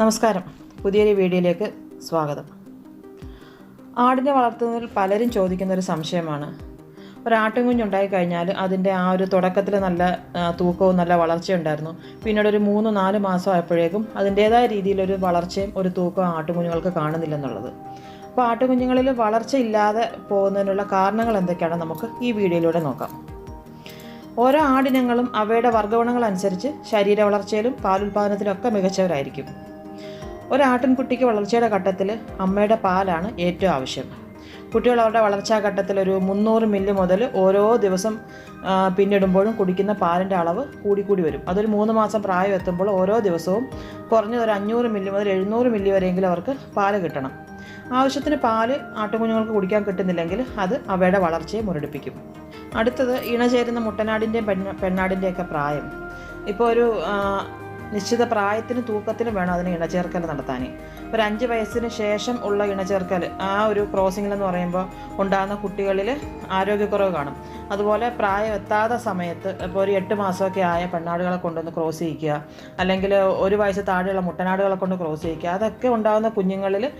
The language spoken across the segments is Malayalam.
നമസ്കാരം. പുതിയൊരു വീഡിയോയിലേക്ക് സ്വാഗതം. ആടിനെ വളർത്തുന്നതിൽ പലരും ചോദിക്കുന്ന ഒരു സംശയമാണ്. ഒരാട്ടിൻകുഞ്ഞുണ്ടായി കഴിഞ്ഞാൽ അതിന്റെ ആ ഒരു തുടക്കത്തിൽ നല്ല തൂക്കവും നല്ല വളർച്ചയുണ്ടായിരുന്നു പിന്നീട് ഒരു മൂന്ന് നാല് മാസം ആയപ്പോഴേക്കും അതിന്റേതായ രീതിയിലൊരു വളർച്ചയും ഒരു തൂക്കവും ആട്ടുകുഞ്ഞുങ്ങൾക്ക് കാണുന്നില്ലെന്നുള്ളത്. അപ്പോൾ ആട്ടുകുഞ്ഞുങ്ങളിൽ വളർച്ച ഇല്ലാതെ പോകുന്നതിനുള്ള കാരണങ്ങൾ എന്തൊക്കെയാണ്? നമുക്ക് ഈ വീഡിയോയിലൂടെ നോക്കാം. ഓരോ ആടിനങ്ങളും അവയുടെ വർഗഗുണങ്ങൾ അനുസരിച്ച് ശരീര വളർച്ചയിലും പാലുൽപാദനത്തിലും ഒക്കെ മികച്ചവരായിരിക്കും. ഒരാട്ടിൻകുട്ടിക്ക് വളർച്ചയുടെ ഘട്ടത്തിൽ അമ്മയുടെ പാലാണ് ഏറ്റവും ആവശ്യം. കുട്ടികൾ അവരുടെ വളർച്ചാ ഘട്ടത്തിൽ ഒരു മുന്നൂറ് മില്ലി മുതൽ ഓരോ ദിവസം പിന്നിടുമ്പോഴും കുടിക്കുന്ന പാലിന്റെ അളവ് കൂടിക്കൂടി വരും. അതൊരു മൂന്ന് മാസം പ്രായം എത്തുമ്പോൾ ഓരോ ദിവസവും കുറഞ്ഞത് ഒരു അഞ്ഞൂറ് മില്ലി മുതൽ എഴുന്നൂറ് മില്ലി വരെയെങ്കിലും അവർക്ക് പാൽ കിട്ടണം. ആവശ്യത്തിന് പാൽ ആട്ടുകുഞ്ഞുങ്ങൾക്ക് കുടിക്കാൻ കിട്ടുന്നില്ലെങ്കിൽ അത് അവയുടെ വളർച്ചയെ മുരടിപ്പിക്കും. അടുത്തത് ഇണചേരുന്ന മുട്ടനാടിന്റെയും പെണ്ണ പെണ്ണാടിന്റെയൊക്കെ പ്രായം. ഇപ്പോൾ ഒരു നിശ്ചിത പ്രായത്തിന് തൂക്കത്തിനും വേണം അതിന് ഇണചേർക്കൽ നടത്താൻ. ഒരു അഞ്ച് വയസ്സിന് ശേഷം ഉള്ള ഇണചേർക്കൽ ആ ഒരു ക്രോസിംഗിൽ എന്ന് പറയുമ്പോൾ ഉണ്ടാകുന്ന കുട്ടികളിൽ ആരോഗ്യക്കുറവ് കാണും. അതുപോലെ പ്രായം എത്താത്ത സമയത്ത് ഇപ്പോൾ ഒരു എട്ട് മാസമൊക്കെ ആയ പെണ്ണാടുകളെ കൊണ്ടൊന്ന് ക്രോസ് ചെയ്യിക്കുക. അല്ലെങ്കിൽ ഒരു വയസ്സ് താഴെയുള്ള മുട്ടനാടുകളെ കൊണ്ട് ക്രോസ് ചെയ്യിക്കുക. അതൊക്കെ ഉണ്ടാകുന്ന കുഞ്ഞുങ്ങളിൽ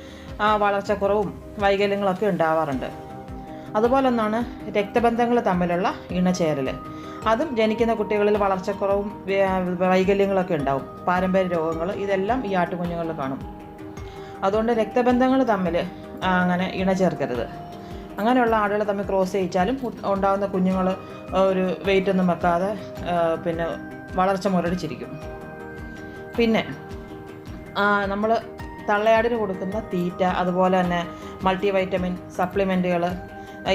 ആ വളർച്ചക്കുറവും വൈകല്യങ്ങളൊക്കെ ഉണ്ടാവാറുണ്ട്. അതുപോലെ ഒന്നാണ് രക്തബന്ധങ്ങൾ തമ്മിലുള്ള ഇണചേരൽ. അതും ജനിക്കുന്ന കുട്ടികളിൽ വളർച്ചക്കുറവും വൈകല്യങ്ങളൊക്കെ ഉണ്ടാവും. പാരമ്പര്യ രോഗങ്ങൾ ഇതെല്ലാം ഈ ആട്ടുകുഞ്ഞുങ്ങളിൽ കാണും. അതുകൊണ്ട് രക്തബന്ധങ്ങൾ തമ്മിൽ അങ്ങനെ ഇണചേർക്കരുത്. അങ്ങനെയുള്ള ആടുകൾ തമ്മിൽ ക്രോസ് ചെയ്യിച്ചാലും ഉണ്ടാകുന്ന കുഞ്ഞുങ്ങൾ ഒരു വെയിറ്റ് ഒന്നും വെക്കാതെ പിന്നെ വളർച്ച മുരടിച്ചിരിക്കും. പിന്നെ നമ്മൾ തള്ളയാടിന് കൊടുക്കുന്ന തീറ്റ അതുപോലെ തന്നെ മൾട്ടി വൈറ്റമിൻ സപ്ലിമെന്റുകൾ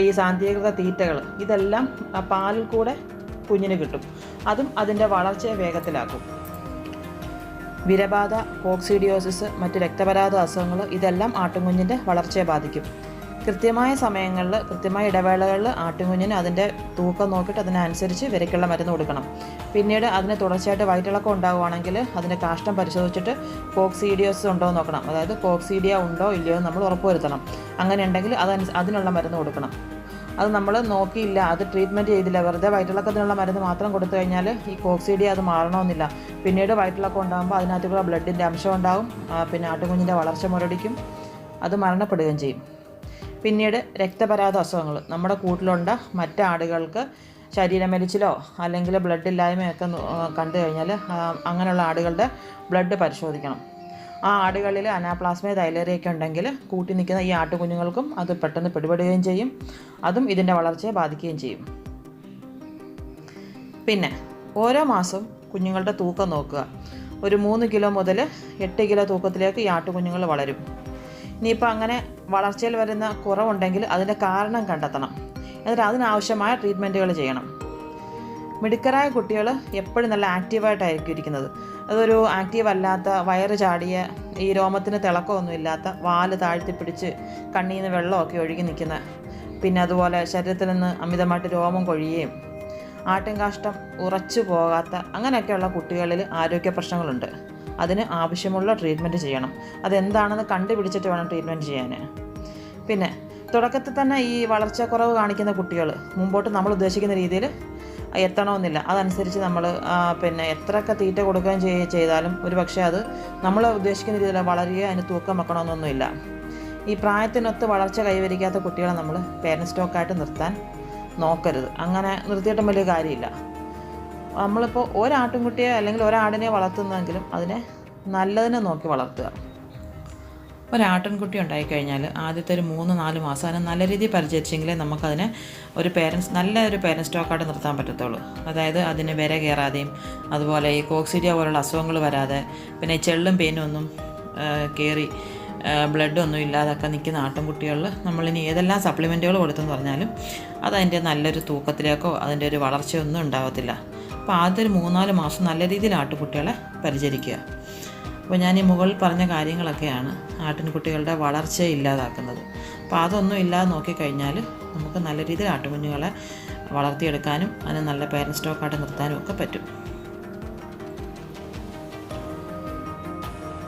ഈ സാന്തികൃത തീറ്റകൾ ഇതെല്ലാം പാലിൽ കൂടെ കുഞ്ഞിന് കിട്ടും. അതും അതിന്റെ വളർച്ചയെ വേഗത്തിലാക്കും. വിരബാധ കോക്സിഡിയോസിസ് മറ്റ് രക്തപരാധ അസുഖങ്ങൾ ഇതെല്ലാം ആട്ടുംകുഞ്ഞിന്റെ വളർച്ചയെ ബാധിക്കും. കൃത്യമായ സമയങ്ങളിൽ കൃത്യമായ ഇടവേളകളിൽ ആട്ടുംകുഞ്ഞിന് അതിന്റെ തൂക്കം നോക്കിയിട്ട് അതിനനുസരിച്ച് വിരയ്ക്കുള്ള മരുന്ന് കൊടുക്കണം. പിന്നീട് അതിന് തുടർച്ചയായിട്ട് വയറ്റിളക്കം ഉണ്ടാകുവാണെങ്കിൽ അതിന്റെ കാഷ്ടം പരിശോധിച്ചിട്ട് കോക്സിഡിയോസിസ് ഉണ്ടോ എന്ന് നോക്കണം. അതായത് കോക്സിഡിയ ഉണ്ടോ ഇല്ലയോ എന്ന് നമ്മൾ ഉറപ്പുവരുത്തണം. അങ്ങനെ ഉണ്ടെങ്കിൽ അതനുസ അതിനുള്ള മരുന്ന് കൊടുക്കണം. അത് നമ്മൾ നോക്കിയില്ല. അത് ട്രീറ്റ്മെന്റ് ചെയ്തില്ല. വെറുതെ വയറ്റിളക്കത്തിനുള്ള മരുന്ന് മാത്രം കൊടുത്തു കഴിഞ്ഞാൽ ഈ കോക്സീഡിയ അത് മാറണമെന്നില്ല. പിന്നീട് വയറ്റിളക്കം ഉണ്ടാകുമ്പോൾ അതിനകത്തുള്ള ബ്ലഡിന്റെ അംശം ഉണ്ടാകും പിന്നെ ആട്ടുകുഞ്ഞിന്റെ വളർച്ച മുരടിക്കും. അത് മരണപ്പെടുകയും ചെയ്യും. പിന്നീട് രക്തപരാത അസുഖങ്ങൾ നമ്മുടെ കൂട്ടിലുണ്ട മറ്റ് ആടുകൾക്ക് ശരീരമെലിച്ചിലോ അല്ലെങ്കിൽ ബ്ലഡ് ഇല്ലായ്മയൊക്കെ കണ്ടു കഴിഞ്ഞാൽ അങ്ങനെയുള്ള ആടുകളുടെ ബ്ലഡ് പരിശോധിക്കണം. ആ ആടുകളിൽ അനാപ്ലാസ്മയ തൈലേറിയൊക്കെ ഉണ്ടെങ്കിൽ കൂട്ടി നിൽക്കുന്ന ഈ ആട്ടുകുഞ്ഞുങ്ങൾക്കും അത് പെട്ടെന്ന് പിടിപെടുകയും ചെയ്യും. അതും ഇതിന്റെ വളർച്ചയെ ബാധിക്കുകയും ചെയ്യും. പിന്നെ ഓരോ മാസവും കുഞ്ഞുങ്ങളുടെ തൂക്കം നോക്കുക. ഒരു മൂന്ന് കിലോ മുതൽ എട്ട് കിലോ തൂക്കത്തിലേക്ക് ഈ ആട്ടുകുഞ്ഞുങ്ങൾ വളരും. ഇനിയിപ്പോൾ അങ്ങനെ വളർച്ചയിൽ വരുന്ന കുറവുണ്ടെങ്കിൽ അതിന്റെ കാരണം കണ്ടെത്തണം. എന്നിട്ട് അതിനാവശ്യമായ ട്രീറ്റ്മെന്റുകൾ ചെയ്യണം. മിടുക്കരായ കുട്ടികൾ എപ്പോഴും നല്ല ആക്റ്റീവായിട്ടായിരിക്കും ഇരിക്കുന്നത്. അതൊരു ആക്റ്റീവ് അല്ലാത്ത വയറ് ചാടിയ ഈ രോമത്തിന് തിളക്കമൊന്നും ഇല്ലാത്ത വാൽ താഴ്ത്തി പിടിച്ച് കണ്ണിൽ നിന്ന് വെള്ളമൊക്കെ ഒഴുകി നിൽക്കുന്ന പിന്നെ അതുപോലെ ശരീരത്തിൽ നിന്ന് അമിതമായിട്ട് രോമം കൊഴിയുകയും ആട്ടിൻകാഷ്ടം ഉറച്ചു പോകാത്ത അങ്ങനെയൊക്കെയുള്ള കുട്ടികളിൽ ആരോഗ്യ പ്രശ്നങ്ങളുണ്ട്. അതിന് ആവശ്യമുള്ള ട്രീറ്റ്മെന്റ് ചെയ്യണം. അതെന്താണെന്ന് കണ്ടുപിടിച്ചിട്ട് വേണം ട്രീറ്റ്മെന്റ് ചെയ്യാൻ. പിന്നെ തുടക്കത്തിൽ തന്നെ ഈ വളർച്ചക്കുറവ് കാണിക്കുന്ന കുട്ടികൾ മുമ്പോട്ട് നമ്മൾ ഉദ്ദേശിക്കുന്ന രീതിയിൽ എത്തണമെന്നില്ല. അതനുസരിച്ച് നമ്മൾ പിന്നെ എത്രയൊക്കെ തീറ്റ കൊടുക്കുകയും ചെയ് ചെയ്താലും ഒരു പക്ഷേ അത് നമ്മൾ ഉദ്ദേശിക്കുന്ന രീതിയിൽ വളരുകയോ അതിന് തൂക്കം വെക്കണമെന്നൊന്നുമില്ല. ഈ പ്രായത്തിനൊത്ത് വളർച്ച കൈവരിക്കാത്ത കുട്ടികളെ നമ്മൾ പേരൻസ് സ്റ്റോക്കായിട്ട് നിർത്താൻ നോക്കരുത്. അങ്ങനെ നിർത്തിയിട്ടും വലിയ കാര്യമില്ല. നമ്മളിപ്പോൾ ഒരാട്ടിൻകുട്ടിയെ അല്ലെങ്കിൽ ഒരാടിനെ വളർത്തുന്നതെങ്കിലും അതിനെ നല്ലതിനെ നോക്കി വളർത്തുക. ഒരാട്ടിൻകുട്ടി ഉണ്ടായിക്കഴിഞ്ഞാൽ ആദ്യത്തെ ഒരു മൂന്ന് നാല് മാസം അതിനെ നല്ല രീതിയിൽ പരിചരിച്ചെങ്കിലേ നമുക്കതിനെ ഒരു പേരൻസ് നല്ല ഒരു പേരൻസ് സ്റ്റോക്കായിട്ട് നിർത്താൻ പറ്റത്തുള്ളൂ. അതായത് അതിന് വിര കയറാതെയും അതുപോലെ ഈ കോക്സിഡിയ പോലുള്ള അസുഖങ്ങൾ വരാതെ പിന്നെ ചെള്ളും പേനും ഒന്നും കയറി ബ്ലഡൊന്നും ഇല്ലാതൊക്കെ നിൽക്കുന്ന ആട്ടിൻകുട്ടികളിൽ നമ്മളിനി ഏതെല്ലാം സപ്ലിമെന്റുകൾ കൊടുത്തെന്ന് പറഞ്ഞാലും അതതിന്റെ നല്ലൊരു തൂക്കത്തിലേക്കോ അതിന്റെ ഒരു വളർച്ചയൊന്നും ഉണ്ടാവത്തില്ല. അപ്പോൾ ആദ്യത്തെ ഒരു മൂന്നാൽ മാസം നല്ല രീതിയിൽ ആട്ടുകുട്ടികളെ പരിചരിക്കുക. അപ്പോൾ ഞാൻ ഈ മുകളിൽ പറഞ്ഞ കാര്യങ്ങളൊക്കെയാണ് ആട്ടിൻകുട്ടികളുടെ വളർച്ചയെ ഇല്ലാതാക്കുന്നത്. അപ്പോൾ അതൊന്നും ഇല്ലാതെ നോക്കിക്കഴിഞ്ഞാൽ നമുക്ക് നല്ല രീതിയിൽ ആട്ടുകുഞ്ഞുങ്ങളെ വളർത്തിയെടുക്കാനും അതിന് നല്ല പേരൻസ് സ്റ്റോക്കായിട്ട് നിർത്താനും ഒക്കെ പറ്റും.